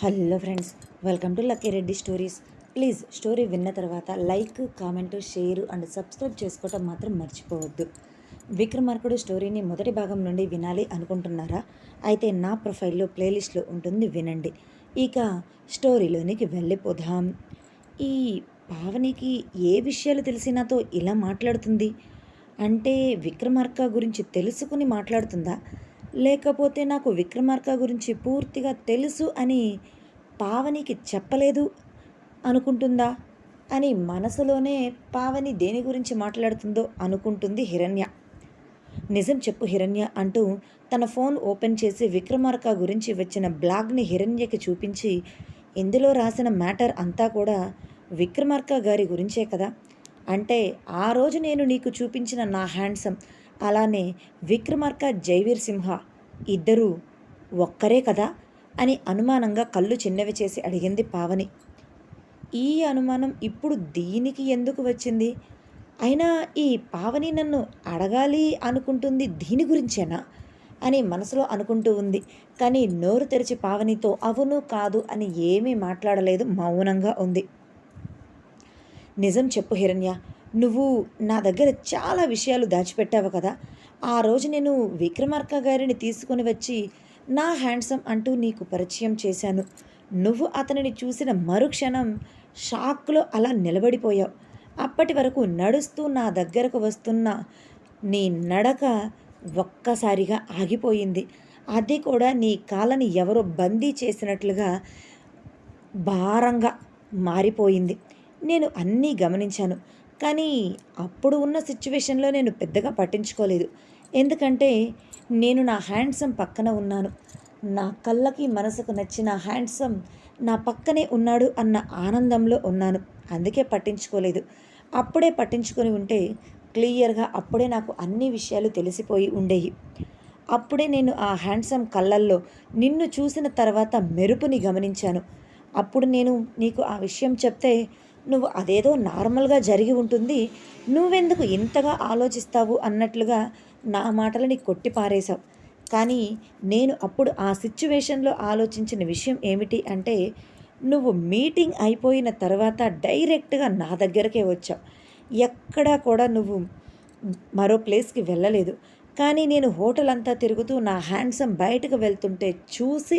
Hello friends welcome to Lucky Reddy stories. Please story విన్న తర్వాత like comment share and subscribe చేసుకోవటం మాత్రం మర్చిపోవద్దు. విక్రమార్కుడు స్టోరీని మొదటి భాగం నుండి వినాలి అనుకుంటున్నారా? అయితే నా ప్రొఫైల్లో ప్లేలిస్ట్లో ఉంటుంది వినండి. ఇక స్టోరీలోనికి వెళ్ళిపోదాం. ఈ పావనికి ఏ విషయాలు తెలిసినాతో ఇలా మాట్లాడుతుంది? అంటే విక్రమార్క గురించి తెలుసుకుని మాట్లాడుతుందా? లేకపోతే నాకు విక్రమార్క గురించి పూర్తిగా తెలుసు అని పావనికి చెప్పలేదు అనుకుంటుందా? అని మనసులోనే పావని దేని గురించి మాట్లాడుతుందో అనుకుంటుంది హిరణ్య. నిజం చెప్పు హిరణ్య అంటూ తన ఫోన్ ఓపెన్ చేసి విక్రమార్క గురించి వచ్చిన బ్లాగ్ని హిరణ్యకి చూపించి ఇందులో రాసిన మ్యాటర్ అంతా కూడా విక్రమార్క గారి గురించే కదా? అంటే ఆ రోజు నేను నీకు చూపించిన నా హ్యాండ్సమ్ అలానే విక్రమార్క జైవీర్ సింహ. ఇద్దరూ ఒక్కరే కదా? అని అనుమానంగా కళ్ళు చిన్నవి చేసి అడిగింది పావని. ఈ అనుమానం ఇప్పుడు దీనికి ఎందుకు వచ్చింది? అయినా ఈ పావని నన్ను అడగాలి అనుకుంటుంది దీని గురించేనా? అని మనసులో అనుకుంటూ ఉంది. కానీ నోరు తెరిచి పావనితో అవును కాదు అని ఏమీ మాట్లాడలేదు మౌనంగా ఉంది. నిజం చెప్పు హిరణ్య నువ్వు నా దగ్గర చాలా విషయాలు దాచిపెట్టావు కదా? ఆ రోజు నేను విక్రమార్క గారిని తీసుకుని వచ్చి నా హ్యాండ్సమ్ అంటూ నీకు పరిచయం చేశాను. నువ్వు అతనిని చూసిన మరుక్షణం షాక్లో అలా నిలబడిపోయావు. అప్పటి వరకు నడుస్తూ నా దగ్గరకు వస్తున్న నీ నడక ఒక్కసారిగా ఆగిపోయింది. అది కూడా నీ కాలని ఎవరో బందీ చేసినట్లుగా భారంగా మారిపోయింది. నేను అన్నీ గమనించాను. కానీ అప్పుడు ఉన్న సిచ్యువేషన్లో నేను పెద్దగా పట్టించుకోలేదు. ఎందుకంటే నేను నా హ్యాండ్సమ్ పక్కన ఉన్నాను. నా కళ్ళకి మనసుకు నచ్చిన హ్యాండ్సమ్ నా పక్కనే ఉన్నాడు అన్న ఆనందంలో ఉన్నాను. అందుకే పట్టించుకోలేదు. అప్పుడే పట్టించుకొని ఉంటే క్లియర్గా అప్పుడే నాకు అన్ని విషయాలు తెలిసిపోయి ఉండేవి. అప్పుడే నేను ఆ హ్యాండ్సమ్ కళ్ళల్లో నిన్ను చూసిన తర్వాత మెరుపుని గమనించాను. అప్పుడు నేను నీకు ఆ విషయం చెప్తే నువ్వు అదేదో నార్మల్గా జరిగి ఉంటుంది. నువ్వెందుకు ఇంతగా ఆలోచిస్తావు అన్నట్లుగా నా మాటలని కొట్టిపారేశావు కానీ నేను అప్పుడు ఆ సిచ్యువేషన్లో ఆలోచించిన విషయం ఏమిటి అంటే నువ్వు మీటింగ్ అయిపోయిన తర్వాత డైరెక్ట్గా నా దగ్గరకే వచ్చావు. ఎక్కడా కూడా నువ్వు మరో ప్లేస్కి వెళ్ళలేదు. కానీ నేను హోటల్ అంతా తిరుగుతూ నా హ్యాండ్సమ్ బయటకు వెళ్తుంటే చూసి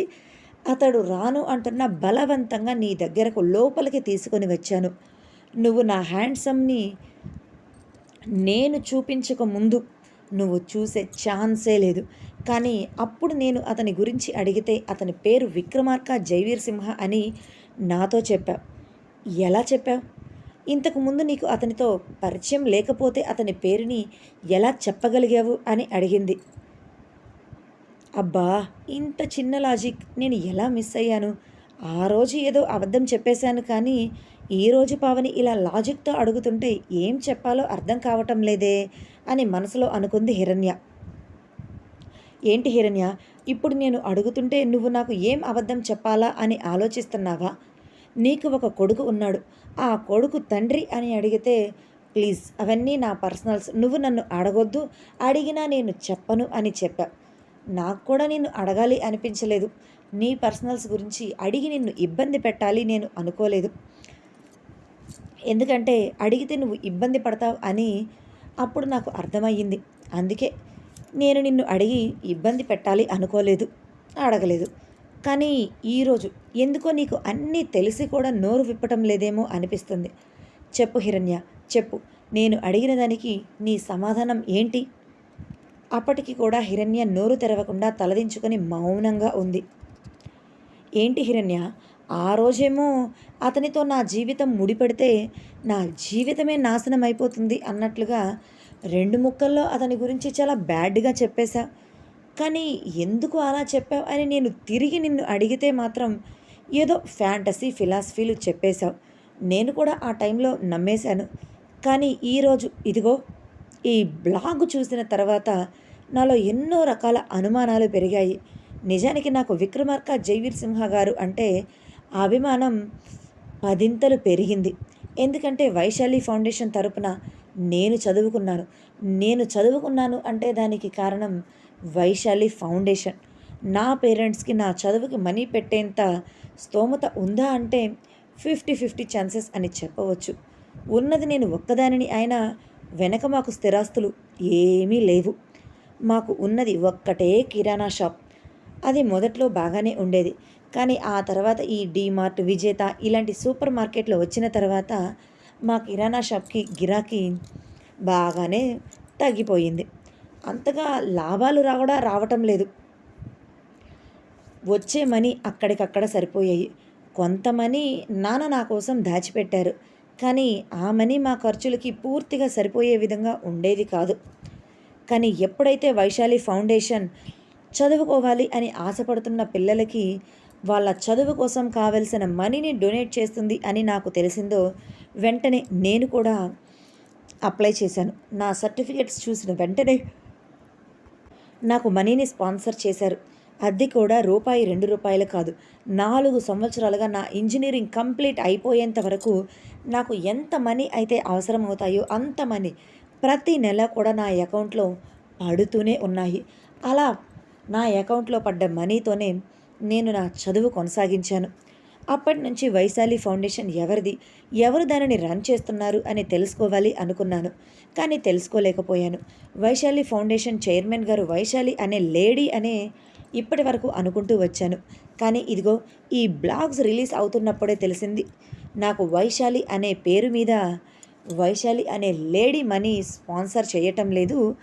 అతడు రాను అంటున్న బలవంతంగా నీ దగ్గరకు లోపలికి తీసుకొని వచ్చాను. నువ్వు నా హ్యాండ్సమ్ని నేను చూపించక ముందు నువ్వు చూసే ఛాన్సే లేదు. కానీ అప్పుడు నేను అతని గురించి అడిగితే అతని పేరు విక్రమార్క జైవీర్ సింహ అని నాతో చెప్పావు ఎలా చెప్పావు ఇంతకుముందు నీకు అతనితో పరిచయం లేకపోతే అతని పేరుని ఎలా చెప్పగలిగావు అని అడిగింది. అబ్బా ఇంత చిన్న లాజిక్ నేను ఎలా మిస్ అయ్యాను? ఆ రోజు ఏదో అబద్ధం చెప్పేశాను కానీ ఈరోజు పావని ఇలా లాజిక్తో అడుగుతుంటే ఏం చెప్పాలో అర్థం కావటం లేదే అని మనసులో అనుకుంది హిరణ్య. ఏంటి హిరణ్య ఇప్పుడు నేను అడుగుతుంటే నువ్వు నాకు ఏం అబద్ధం చెప్పాలా అని ఆలోచిస్తున్నావా? నీకు ఒక కొడుకు ఉన్నాడు. ఆ కొడుకు తండ్రి అని అడిగితే ప్లీజ్ అవన్నీ నా పర్సనల్స్. నువ్వు నన్ను అడగొద్దు. అడిగినా నేను చెప్పను అని చెప్పా. నాకు కూడా నిన్ను అడగాలి అనిపించలేదు. నీ పర్సనల్స్ గురించి అడిగి నిన్ను ఇబ్బంది పెట్టాలి నేను అనుకోలేదు. ఎందుకంటే అడిగితే నువ్వు ఇబ్బంది పడతావు అని అప్పుడు నాకు అర్థమయ్యింది. అందుకే నేను నిన్ను అడిగి ఇబ్బంది పెట్టాలి అనుకోలేదు అడగలేదు. కానీ ఈరోజు ఎందుకో నీకు అన్నీ తెలిసి కూడా నోరు విప్పటం లేదేమో అనిపిస్తుంది. చెప్పు హిరణ్య చెప్పు. నేను అడిగిన దానికి నీ సమాధానం ఏంటి? అప్పటికి కూడా హిరణ్య నోరు తెరవకుండా తలదించుకొని మౌనంగా ఉంది. ఏంటి హిరణ్య? ఆ రోజేమో అతనితో నా జీవితం ముడిపెడితే నా జీవితమే నాశనం అయిపోతుంది అన్నట్లుగా రెండు ముక్కల్లో అతని గురించి చాలా బ్యాడ్గా చెప్పేశా. కానీ ఎందుకు అలా చెప్పావు అని నేను తిరిగి నిన్ను అడిగితే మాత్రం ఏదో ఫ్యాంటసీ ఫిలాసఫీలు చెప్పేశావు. నేను కూడా ఆ టైంలో నమ్మేశాను. కానీ ఈరోజు ఇదిగో ఈ బ్లాగ్ చూసిన తర్వాత నాలో ఎన్నో రకాల అనుమానాలు పెరిగాయి. నిజానికి నాకు విక్రమార్క జైవీర్ సింహ గారు అంటే అభిమానం పదింతలు పెరిగింది. ఎందుకంటే వైశాలి ఫౌండేషన్ తరపున నేను చదువుకున్నాను. నేను చదువుకున్నాను అంటే దానికి కారణం వైశాలి ఫౌండేషన్. నా పేరెంట్స్కి నా చదువుకి మనీ పెట్టేంత స్తోమత ఉందా అంటే ఫిఫ్టీ ఫిఫ్టీ ఛాన్సెస్ అని చెప్పవచ్చు. ఉన్నది నేను ఒక్కదానిని అయినా వెనక మాకు స్థిరాస్తులు ఏమీ లేవు. మాకు ఉన్నది ఒక్కటే కిరాణా షాప్. అది మొదట్లో బాగానే ఉండేది. కానీ ఆ తర్వాత ఈ డీమార్ట్ విజేత ఇలాంటి సూపర్ మార్కెట్లు వచ్చిన తర్వాత మా కిరాణా షాప్కి గిరాకీ బాగానే తగ్గిపోయింది. అంతగా లాభాలు రావడా రావటం లేదు. వచ్చే మనీ అక్కడికక్కడ సరిపోయాయి. కొంత మనీ నాన్న నా కోసం దాచిపెట్టారు. కానీ ఆ మనీ మా ఖర్చులకి పూర్తిగా సరిపోయే విధంగా ఉండేది కాదు. కానీ ఎప్పుడైతే వైశాలి ఫౌండేషన్ చదువుకోవాలి అని ఆశపడుతున్న పిల్లలకి వాళ్ళ చదువు కోసం కావలసిన మనీని డొనేట్ చేస్తుంది అని నాకు తెలిసిందో వెంటనే నేను కూడా అప్లై చేశాను. నా సర్టిఫికెట్స్ చూసిన వెంటనే నాకు మనీని స్పాన్సర్ చేశారు. అద్దె కూడా రూపాయి రెండు రూపాయలు కాదు. నాలుగు సంవత్సరాలుగా నా ఇంజనీరింగ్ కంప్లీట్ అయిపోయేంత వరకు నాకు ఎంత మనీ అయితే అవసరం అవుతాయో అంత మనీ ప్రతి నెల కూడా నా అకౌంట్లో పడుతూనే ఉన్నాయి. అలా నా అకౌంట్లో పడ్డ మనీతోనే నేను నా చదువు కొనసాగించాను. అప్పటి నుంచి వైశాలి ఫౌండేషన్ ఎవరిది? ఎవరు దానిని రన్ చేస్తున్నారు అని తెలుసుకోవాలి అనుకున్నాను. కానీ తెలుసుకోలేకపోయాను. వైశాలి ఫౌండేషన్ చైర్మన్ గారు వైశాలి అనే లేడీ అనే ఇప్పటి వరకు అనుకుంటూ వచ్చాను. కానీ ఇదిగో ఈ బ్లాగ్స్ రిలీజ్ అవుతున్నప్పుడే తెలిసింది. నాకు వైశాలి అనే పేరు మీద వైశాలి అనే లేడీ మనీ స్పాన్సర్ చేయటం లేదు.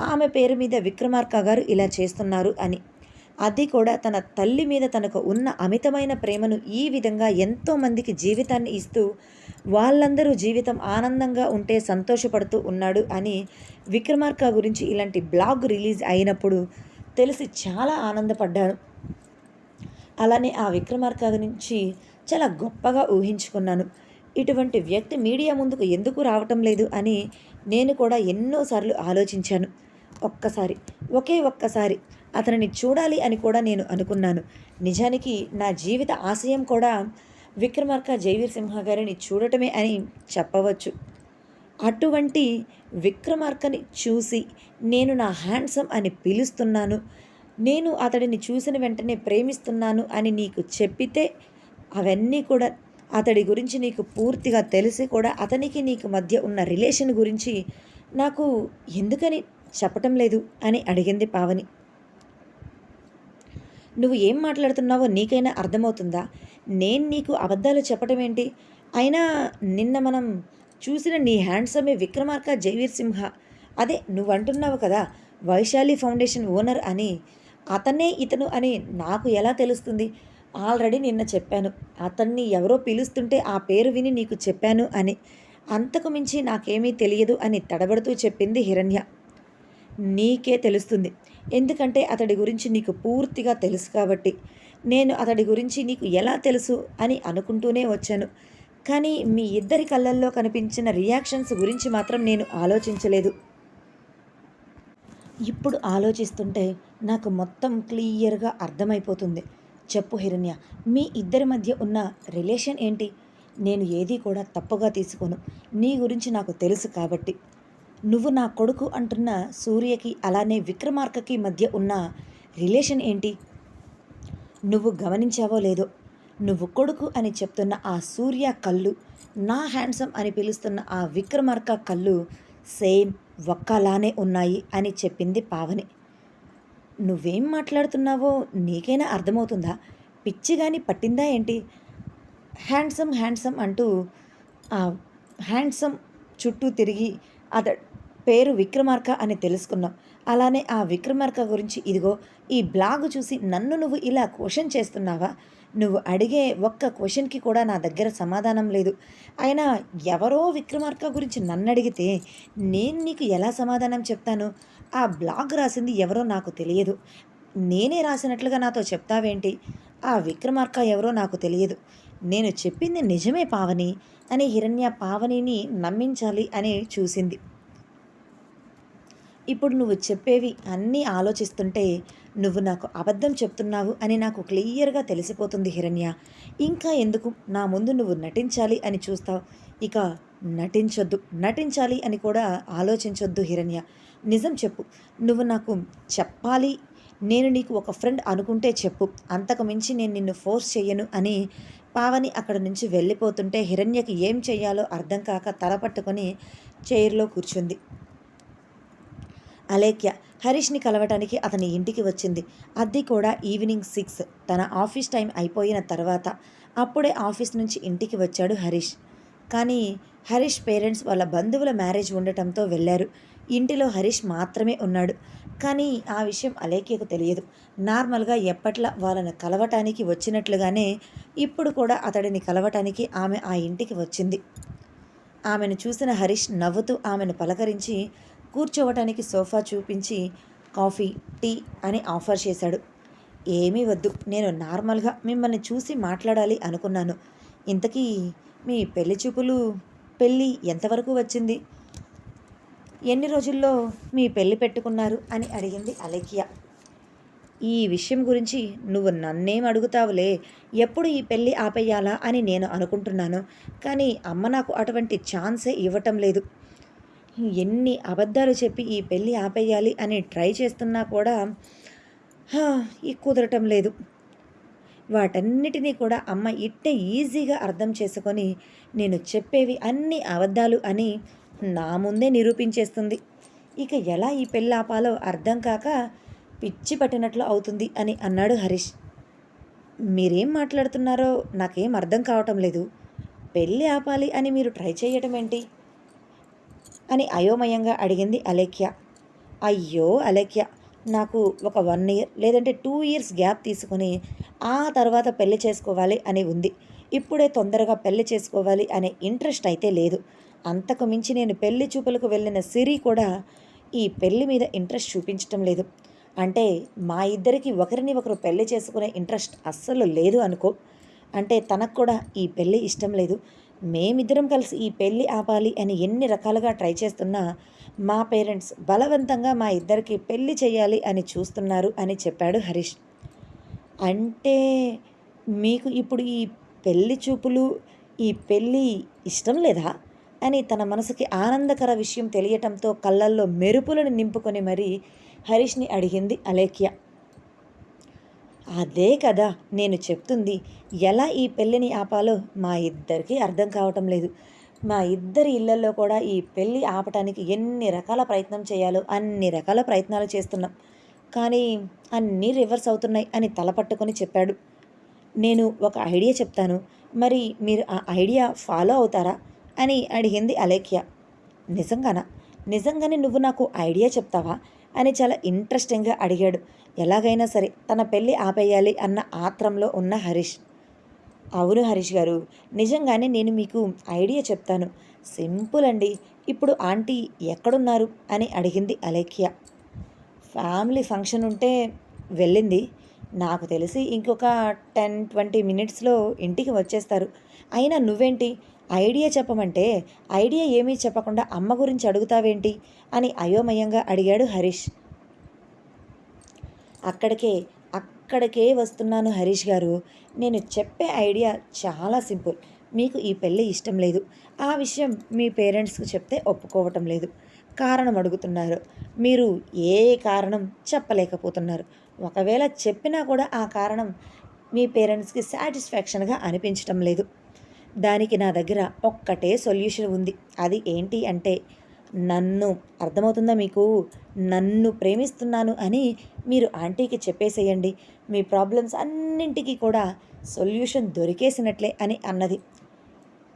ఆమె పేరు మీద విక్రమార్క గారు ఇలా చేస్తున్నారు అని. అది కూడా తన తల్లి మీద తనకు ఉన్న అమితమైన ప్రేమను ఈ విధంగా ఎంతోమందికి జీవితాన్ని ఇస్తూ వాళ్ళందరూ జీవితం ఆనందంగా ఉంటే సంతోషపడుతూ ఉన్నాడు అని విక్రమార్క గురించి ఇలాంటి బ్లాగ్ రిలీజ్ అయినప్పుడు తెలిసి చాలా ఆనందపడ్డాను అలానే ఆ విక్రమార్క గురించి చాలా గొప్పగా ఊహించుకున్నాను. ఇటువంటి వ్యక్తి మీడియా ముందుకు ఎందుకు రావటం లేదు అని నేను కూడా ఎన్నోసార్లు ఆలోచించాను. ఒక్కసారి ఒకే ఒక్కసారి అతనిని చూడాలి అని కూడా నేను అనుకున్నాను. నిజానికి నా జీవిత ఆశయం కూడా విక్రమార్క జైవీర్ సింహ గారిని చూడటమే అని చెప్పవచ్చు. అటువంటి విక్రమార్కని చూసి నేను నా హ్యాండ్సమ్ అని పిలుస్తున్నాను. నేను అతడిని చూసిన వెంటనే ప్రేమిస్తున్నాను అని నీకు చెప్పితే అవన్నీ కూడా అతడి గురించి నీకు పూర్తిగా తెలిసి కూడా అతనికి నీకు మధ్య ఉన్న రిలేషన్ గురించి నాకు ఎందుకని చెప్పటం లేదు అని అడిగింది పావని. నువ్వు ఏం మాట్లాడుతున్నావో నీకైనా అర్థమవుతుందా? నేను నీకు అబద్ధాలు చెప్పటం ఏంటి అయినా నిన్న మనం చూసిన నీ హ్యాండ్సమే విక్రమార్క జైవీర్ సింహ. అదే నువ్వంటున్నావు కదా వైశాలి ఫౌండేషన్ ఓనర్ అని. అతనే ఇతను అని నాకు ఎలా తెలుస్తుంది? ఆల్రెడీ నిన్న చెప్పాను. అతన్ని ఎవరో పిలుస్తుంటే ఆ పేరు విని నీకు చెప్పాను అని. అంతకు మించి నాకేమీ తెలియదు అని తడబడుతూ చెప్పింది హిరణ్య. నీకే తెలుస్తుంది. ఎందుకంటే అతడి గురించి నీకు పూర్తిగా తెలుసు కాబట్టి. నేను అతడి గురించి నీకు ఎలా తెలుసు అని అనుకుంటూనే వచ్చాను. కానీ మీ ఇద్దరి కళ్ళల్లో కనిపించిన రియాక్షన్స్ గురించి మాత్రం నేను ఆలోచించలేదు. ఇప్పుడు ఆలోచిస్తుంటే నాకు మొత్తం క్లియర్గా అర్థమైపోతుంది. చెప్పు హిరణ్య మీ ఇద్దరి మధ్య ఉన్న రిలేషన్ ఏంటి? నేను ఏది కూడా తప్పుగా తీసుకోను. నీ గురించి నాకు తెలుసు కాబట్టి. నువ్వు నా కొడుకు అంటున్న సూర్యకి అలానే విక్రమార్కకి మధ్య ఉన్న రిలేషన్ ఏంటి? నువ్వు గమనించావో లేదో నువ్వు కొడుకు అని చెప్తున్న ఆ సూర్య కళ్ళు నా హ్యాండ్సమ్ అని పిలుస్తున్న ఆ విక్రమార్క కళ్ళు సేమ్ ఒక్కలానే ఉన్నాయి అని చెప్పింది పావని. నువ్వేం మాట్లాడుతున్నావో నీకైనా అర్థమవుతుందా? పిచ్చి కానీ పట్టిందా ఏంటి? హ్యాండ్సమ్ హ్యాండ్సమ్ అంటూ ఆ హ్యాండ్సమ్ చుట్టూ తిరిగి అత పేరు విక్రమార్క అని తెలుసుకున్నాం. అలానే ఆ విక్రమార్క గురించి ఇదిగో ఈ బ్లాగ్ చూసి నన్ను నువ్వు ఇలా క్వశ్చన్ చేస్తున్నావా? నువ్వు అడిగే ఒక్క క్వశ్చన్కి కూడా నా దగ్గర సమాధానం లేదు. అయినా ఎవరో విక్రమార్క గురించి నన్ను అడిగితే నేను నీకు ఎలా సమాధానం చెప్తాను? ఆ బ్లాగ్ రాసింది ఎవరో నాకు తెలియదు. నేనే రాసినట్లుగా నాతో చెప్తావేంటి? ఆ విక్రమార్క ఎవరో నాకు తెలియదు. నేను చెప్పింది నిజమే పావని అని హిరణ్య పావనిని నమ్మించాలి అని చూసింది. ఇప్పుడు నువ్వు చెప్పేవి అన్నీ ఆలోచిస్తుంటే నువ్వు నాకు అబద్ధం చెప్తున్నావు అని నాకు క్లియర్గా తెలిసిపోతుంది హిరణ్య. ఇంకా ఎందుకు నా ముందు నువ్వు నటించాలి అని చూస్తావు? ఇక నటించొద్దు నటించాలి అని కూడా ఆలోచించొద్దు హిరణ్య. నిజం చెప్పు నువ్వు నాకు చెప్పాలి నేను నీకు ఒక ఫ్రెండ్ అనుకుంటే చెప్పు. అంతకు మించి నేను నిన్ను ఫోర్స్ చెయ్యను అని పావని అక్కడ నుంచి వెళ్ళిపోతుంటే హిరణ్యకి ఏం చెయ్యాలో అర్థం కాక తల పట్టుకొని చైర్లో కూర్చుంది. అలేఖ్య హరీష్ని కలవటానికి అతని ఇంటికి వచ్చింది. అది కూడా ఈవినింగ్ సిక్స్. తన ఆఫీస్ టైం అయిపోయిన తర్వాత అప్పుడే ఆఫీస్ నుంచి ఇంటికి వచ్చాడు హరీష్. కానీ హరీష్ పేరెంట్స్ వాళ్ళ బంధువుల మ్యారేజ్ ఉండటంతో వెళ్ళారు. ఇంటిలో హరీష్ మాత్రమే ఉన్నాడు. కానీ ఆ విషయం అలేఖ్యకు తెలియదు. నార్మల్గా ఎప్పట్లా వాళ్ళని కలవటానికి వచ్చినట్లుగానే ఇప్పుడు కూడా అతడిని కలవటానికి ఆమె ఆ ఇంటికి వచ్చింది. ఆమెను చూసిన హరీష్ నవ్వుతూ ఆమెను పలకరించి కూర్చోవటానికి సోఫా చూపించి కాఫీ టీ అని ఆఫర్ చేశాడు. ఏమీ వద్దు నేను నార్మల్గా మిమ్మల్ని చూసి మాట్లాడాలి అనుకున్నాను. ఇంతకీ మీ పెళ్ళి చూపులు పెళ్ళి ఎంతవరకు వచ్చింది? ఎన్ని రోజుల్లో మీ పెళ్ళి పెట్టుకున్నారు? అని అడిగింది అలేఖ్య. ఈ విషయం గురించి నువ్వు నన్నేం అడుగుతావులే? ఎప్పుడు ఈ పెళ్ళి ఆపేయాలా అని నేను అనుకుంటున్నాను. కానీ అమ్మ నాకు అటువంటి ఛాన్సే ఇవ్వటం లేదు. ఎన్ని అబద్ధాలు చెప్పి ఈ పెళ్ళి ఆపేయాలి అని ట్రై చేస్తున్నా కూడా హా, ఈ కుదరటం లేదు. వాటన్నిటినీ కూడా అమ్మ ఇట్టే ఈజీగా అర్థం చేసుకొని నేను చెప్పేవి అన్ని అబద్ధాలు అని నా ముందే నిరూపించేస్తుంది. ఇక ఎలా ఈ పెళ్ళి ఆపాలో అర్థం కాక పిచ్చి పట్టినట్లు అవుతుంది అని అన్నాడు హరీష్. మీరేం మాట్లాడుతున్నారో నాకేం అర్థం కావటం లేదు. పెళ్ళి ఆపాలి అని మీరు ట్రై చేయటం ఏంటి? అని అయోమయంగా అడిగింది అలేఖ్య. అయ్యో అలేఖ్య నాకు ఒక వన్ ఇయర్ లేదంటే టూ ఇయర్స్ గ్యాప్ తీసుకొని ఆ తర్వాత పెళ్ళి చేసుకోవాలి అని ఉంది. ఇప్పుడే తొందరగా పెళ్ళి చేసుకోవాలి అనే ఇంట్రెస్ట్ అయితే లేదు. అంతకు మించి నేను పెళ్ళి చూపులకు వెళ్ళిన సిరి కూడా ఈ పెళ్ళి మీద ఇంట్రెస్ట్ చూపించటం లేదు. అంటే మా ఇద్దరికి ఒకరిని ఒకరు పెళ్ళి చేసుకునే ఇంట్రెస్ట్ అస్సలు లేదు అనుకో. అంటే తనకు కూడా ఈ పెళ్ళి ఇష్టం లేదు. మేమిద్దరం కలిసి ఈ పెళ్ళి ఆపాలి అని ఎన్ని రకాలుగా ట్రై చేస్తున్నా మా పేరెంట్స్ బలవంతంగా మా ఇద్దరికి పెళ్ళి చేయాలి అని చూస్తున్నారు అని చెప్పాడు హరీష్. అంటే మీకు ఇప్పుడు ఈ పెళ్ళి చూపులు ఈ పెళ్ళి ఇష్టం లేదా? అని తన మనసుకి ఆనందకర విషయం తెలియటంతో కళ్ళల్లో మెరుపులను నింపుకొని మరీ హరీష్ని అడిగింది అలేఖ్య. అదే కదా నేను చెప్తుంది. ఎలా ఈ పెళ్ళిని ఆపాలో మా ఇద్దరికీ అర్థం కావటం లేదు. మా ఇద్దరి ఇళ్ళలో కూడా ఈ పెళ్ళి ఆపటానికి ఎన్ని రకాల ప్రయత్నం చేయాలో అన్ని రకాల ప్రయత్నాలు చేస్తున్నాం. కానీ అన్నీ రివర్స్ అవుతున్నాయి అని తలపట్టుకొని చెప్పాడు. నేను ఒక ఐడియా చెప్తాను. మరి మీరు ఆ ఐడియా ఫాలో అవుతారా అని అడిగింది అలేఖ్య. నిజంగానా? నిజంగానే నువ్వు నాకు ఐడియా చెప్తావా? అని చాలా ఇంట్రెస్టింగ్గా అడిగాడు. ఎలాగైనా సరే తన పెళ్ళి ఆపేయాలి అన్న ఆత్రంలో ఉన్న హరీష్. అవును హరీష్ గారు నిజంగానే నేను మీకు ఐడియా చెప్తాను. సింపుల్ అండి. ఇప్పుడు ఆంటీ ఎక్కడున్నారు అని అడిగింది అలేఖ్య. ఫ్యామిలీ ఫంక్షన్ ఉంటే వెళ్ళింది. నాకు తెలిసి ఇంకొక టెన్ ట్వంటీ మినిట్స్లో ఇంటికి వచ్చేస్తారు. అయినా నువ్వేంటి? ఐడియా చెప్పమంటే ఐడియా ఏమీ చెప్పకుండా అమ్మ గురించి అడుగుతావేంటి? అని అయోమయంగా అడిగాడు హరీష్. అక్కడికే అక్కడికే వస్తున్నాను హరీష్ గారు. నేను చెప్పే ఐడియా చాలా సింపుల్. మీకు ఈ పెళ్ళి ఇష్టం లేదు. ఆ విషయం మీ పేరెంట్స్కి చెప్తే ఒప్పుకోవటం లేదు. కారణం అడుగుతున్నారు. మీరు ఏ కారణం చెప్పలేకపోతున్నారు. ఒకవేళ చెప్పినా కూడా ఆ కారణం మీ పేరెంట్స్కి సాటిస్ఫాక్షన్గా అనిపించటం లేదు. దానికి నా దగ్గర ఒక్కటే సొల్యూషన్ ఉంది. అది ఏంటి అంటే నన్ను అర్థమవుతుందా మీకు? నన్ను ప్రేమిస్తున్నాను అని మీరు ఆంటీకి చెప్పేసేయండి. మీ ప్రాబ్లమ్స్ అన్నింటికీ కూడా సొల్యూషన్ దొరికేసినట్లే అని అన్నది.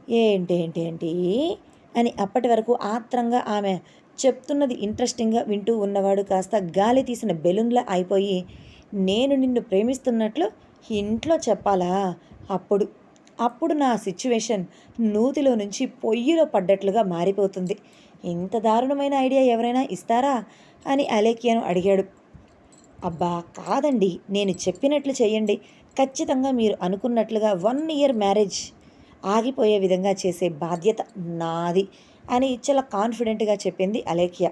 ఏంటి ఏంటి ఏంటి? అని అప్పటి వరకు ఆత్రంగా ఆమె చెప్తున్నది ఇంట్రెస్టింగ్గా వింటూ ఉన్నవాడు కాస్త గాలి తీసిన బెలూన్లా అయిపోయి నేను నిన్ను ప్రేమిస్తున్నట్లు ఇంట్లో చెప్పాలా? అప్పుడు అప్పుడు నా సిచ్యువేషన్ నూతిలో నుంచి పొయ్యిలో పడ్డట్లుగా మారిపోతుంది. ఇంత దారుణమైన ఐడియా ఎవరైనా ఇస్తారా? అని అలేఖ్యను అడిగాడు. అబ్బా కాదండి. నేను చెప్పినట్లు చేయండి ఖచ్చితంగా మీరు అనుకున్నట్లుగా వన్ ఇయర్ మ్యారేజ్ ఆగిపోయే విధంగా చేసే బాధ్యత నాది అని చాలా కాన్ఫిడెంట్గా చెప్పింది అలేఖ్య.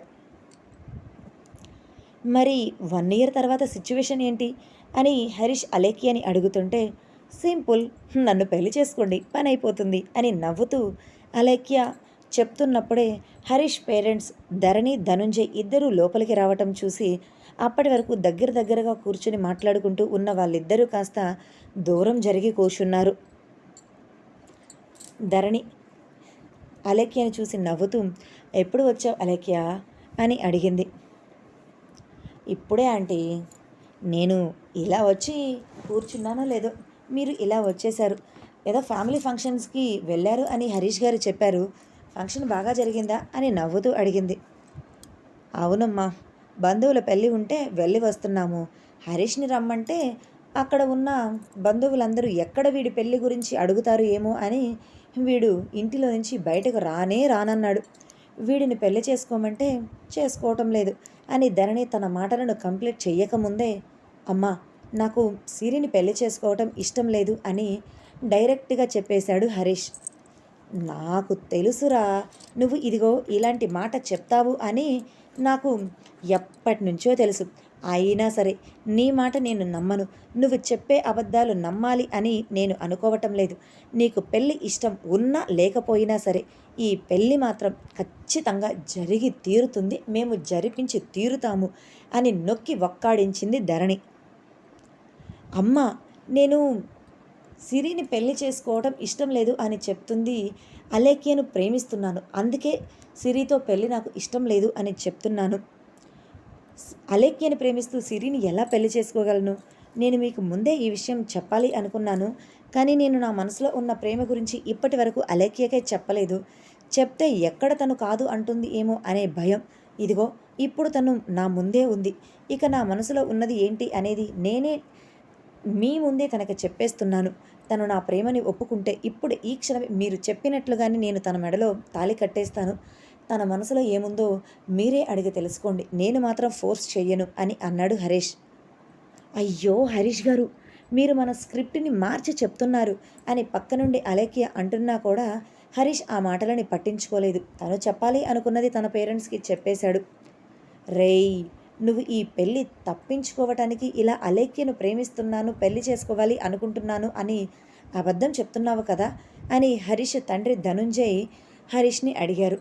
మరి వన్ ఇయర్ తర్వాత సిచ్యువేషన్ ఏంటి? అని హరీష్ అలేఖ్యని అడుగుతుంటే సింపుల్ నన్ను పెళ్ళి చేసుకోండి పని అయిపోతుంది అని నవ్వుతూ అలేఖ్య చెప్తున్నప్పుడే హరీష్ పేరెంట్స్ ధరణి ధనుంజయ్ ఇద్దరూ లోపలికి రావటం చూసి అప్పటి వరకు దగ్గర దగ్గరగా కూర్చుని మాట్లాడుకుంటూ ఉన్న వాళ్ళిద్దరూ కాస్త దూరం జరిగి కూర్చున్నారు. ధరణి అలేఖ్యని చూసి నవ్వుతూ ఎప్పుడు వచ్చావు అలేఖ్య? అని అడిగింది. ఇప్పుడే ఆంటీ నేను ఇలా వచ్చి కూర్చున్నానో లేదో మీరు ఇలా వచ్చేశారు. ఏదో ఫ్యామిలీ ఫంక్షన్స్కి వెళ్ళారు అని హరీష్ గారు చెప్పారు. ఫంక్షన్ బాగా జరిగిందా అని నవ్వుతూ అడిగింది. అవునమ్మా బంధువుల పెళ్ళి ఉంటే వెళ్ళి వస్తున్నాము. హరీష్ని రమ్మంటే అక్కడ ఉన్న బంధువులందరూ ఎక్కడ వీడి పెళ్ళి గురించి అడుగుతారు ఏమో అని వీడు ఇంటిలో నుంచి బయటకు రానే రానన్నాడు. వీడిని పెళ్ళి చేసుకోమంటే చేసుకోవటం లేదు అని ధరణి తన మాటలను కంప్లీట్ చెయ్యకముందే అమ్మా నాకు సిరిని పెళ్ళి చేసుకోవటం ఇష్టం లేదు అని డైరెక్ట్గా చెప్పేశాడు హరీష్. నాకు తెలుసురా నువ్వు ఇదిగో ఇలాంటి మాట చెప్తావు అని నాకు ఎప్పటి నుంచో తెలుసు. అయినా సరే నీ మాట నేను నమ్మను. నువ్వు చెప్పే అబద్ధాలు నమ్మాలి అని నేను అనుకోవటం లేదు. నీకు పెళ్ళి ఇష్టం ఉన్నా లేకపోయినా సరే ఈ పెళ్ళి మాత్రం ఖచ్చితంగా జరిగి తీరుతుంది. మేము జరిపించి తీరుతాము అని నొక్కి ఒక్కాడించింది ధరణి. అమ్మ నేను సిరిని పెళ్ళి చేసుకోవడం ఇష్టం లేదు అని చెప్తుంది అలేఖ్యను ప్రేమిస్తున్నాను. అందుకే సిరితో పెళ్ళి నాకు ఇష్టం లేదు అని చెప్తున్నాను. అలేఖ్యని ప్రేమిస్తూ సిరిని ఎలా పెళ్ళి చేసుకోగలను? నేను మీకు ముందే ఈ విషయం చెప్పాలి అనుకున్నాను. కానీ నేను నా మనసులో ఉన్న ప్రేమ గురించి ఇప్పటి వరకు అలేఖ్యకే చెప్పలేదు. చెప్తే ఎక్కడ తను కాదు అంటుంది ఏమో అనే భయం. ఇదిగో ఇప్పుడు తను నా ముందే ఉంది. ఇక నా మనసులో ఉన్నది ఏంటి అనేది నేనే మీ ముందే తనకి చెప్పేస్తున్నాను. తను నా ప్రేమని ఒప్పుకుంటే ఇప్పుడు ఈ క్షణం మీరు చెప్పినట్లుగానే నేను తన మెడలో తాళి కట్టేస్తాను. తన మనసులో ఏముందో మీరే అడిగి తెలుసుకోండి. నేను మాత్రం ఫోర్స్ చెయ్యను అని అన్నాడు హరీష్. అయ్యో హరీష్ గారు మీరు మన స్క్రిప్ట్ని మార్చి చెప్తున్నారు అని పక్క నుండి అలేఖ్య అంటున్నా కూడా హరీష్ ఆ మాటలని పట్టించుకోలేదు. తను చెప్పాలి అనుకున్నది తన పేరెంట్స్కి చెప్పేశాడు. రేయ్ నువ్వు ఈ పెళ్ళి తప్పించుకోవటానికి ఇలా అలేఖ్యను ప్రేమిస్తున్నాను పెళ్ళి చేసుకోవాలి అనుకుంటున్నాను అని అబద్ధం చెప్తున్నావు కదా అని హరీష్ తండ్రి ధనుంజయ్ హరీష్ని అడిగారు.